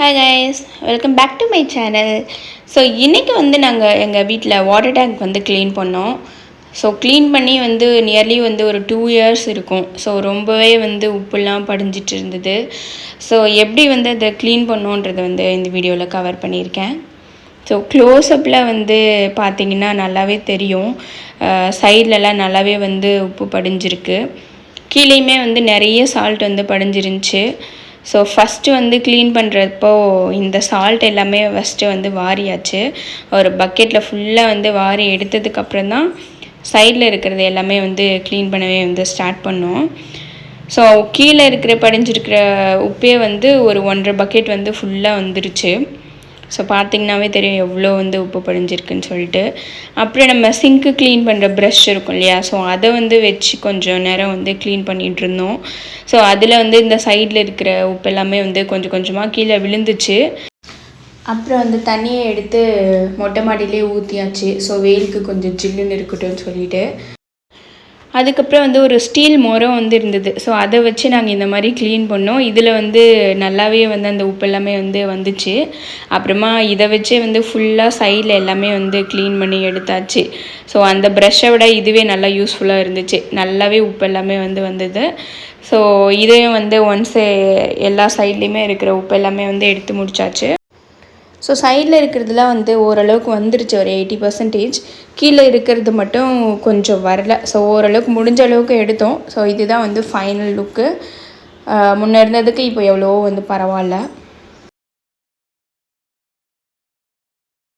Hi guys welcome back to my channel so இன்றைக்கி வந்து நாங்கள் எங்கள் வீட்டில் வாட்டர் டேங்க் வந்து க்ளீன் பண்ணோம். ஸோ க்ளீன் பண்ணி வந்து நியர்லி வந்து ஒரு டூ இயர்ஸ் இருக்கும். ஸோ ரொம்பவே வந்து உப்புலாம் படிஞ்சிட்டு இருந்தது. ஸோ எப்படி வந்து அதை க்ளீன் பண்ணோன்றதை வந்து இந்த வீடியோவில் கவர் பண்ணியிருக்கேன். ஸோ க்ளோஸ்அப்பில் வந்து பார்த்தீங்கன்னா நல்லாவே தெரியும். சைட்லலாம் நல்லாவே வந்து உப்பு படிஞ்சிருக்கு. கீழேயுமே வந்து நிறைய சால்ட் வந்து படிஞ்சிருந்துச்சு. ஸோ ஃபஸ்ட்டு வந்து க்ளீன் பண்ணுறப்போ இந்த சால்ட் எல்லாமே ஃபஸ்ட்டு வந்து வாரியாச்சு. ஒரு பக்கெட்டில் ஃபுல்லாக வந்து வாரி எடுத்ததுக்கப்புறம் தான் சைடில் இருக்கிறது எல்லாமே வந்து க்ளீன் பண்ணவே வந்து ஸ்டார்ட் பண்ணோம். ஸோ கீழே இருக்கிற படிஞ்சிருக்கிற உப்பே வந்து ஒரு ஒன்றரை பக்கெட் வந்து ஃபுல்லாக வந்துருச்சு. ஸோ பார்த்திங்கனாவே தெரியும் எவ்வளோ வந்து உப்பு படிஞ்சிருக்குன்னு சொல்லிட்டு. அப்புறம் நம்ம சிங்க்கு க்ளீன் பண்ணுற ப்ரஷ் இருக்கும் இல்லையா? ஸோ அதை வந்து வச்சு கொஞ்சம் நேரம் வந்து க்ளீன் பண்ணிகிட்டு இருந்தோம். ஸோ அதில் வந்து இந்த சைடில் இருக்கிற உப்பு எல்லாமே வந்து கொஞ்சம் கொஞ்சமாக கீழே விழுந்துச்சு. அப்புறம் வந்து தண்ணியை எடுத்து மொட்டை மாடியிலே ஊற்றியாச்சு ஸோ வெயிலுக்கு கொஞ்சம் ஜில்லுன்னு இருக்கட்டும்னு சொல்லிட்டு. அதுக்கப்புறம் வந்து ஒரு ஸ்டீல் முறம் வந்து இருந்தது. ஸோ அதை வச்சு நாங்கள் இந்த மாதிரி க்ளீன் பண்ணோம். இதில் வந்து நல்லாவே வந்து அந்த உப்பு எல்லாமே வந்து வந்துச்சு. அப்புறமா இதை வச்சே வந்து ஃபுல்லாக சைடில் எல்லாமே வந்து க்ளீன் பண்ணி எடுத்தாச்சு. ஸோ அந்த ப்ரெஷ்ஷை விட இதுவே நல்லா யூஸ்ஃபுல்லாக இருந்துச்சு. நல்லாவே உப்பு எல்லாமே வந்து வந்தது. ஸோ இதையும் வந்து ஒன்ஸ் எல்லா சைட்லேயுமே இருக்கிற உப்பு எல்லாமே வந்து எடுத்து முடிச்சாச்சு. ஸோ சைடில் இருக்கிறதுலாம் வந்து ஓரளவுக்கு வந்துருச்சு ஒரு எயிட்டி பர்சன்டேஜ் கீழே இருக்கிறது மட்டும் கொஞ்சம் வரல. ஸோ ஓரளவுக்கு முடிஞ்ச அளவுக்கு எடுத்தோம். ஸோ இதுதான் வந்து ஃபைனல் லுக்கு முன்னே இருந்ததுக்கு இப்போ எவ்வளோ வந்து பரவாயில்ல.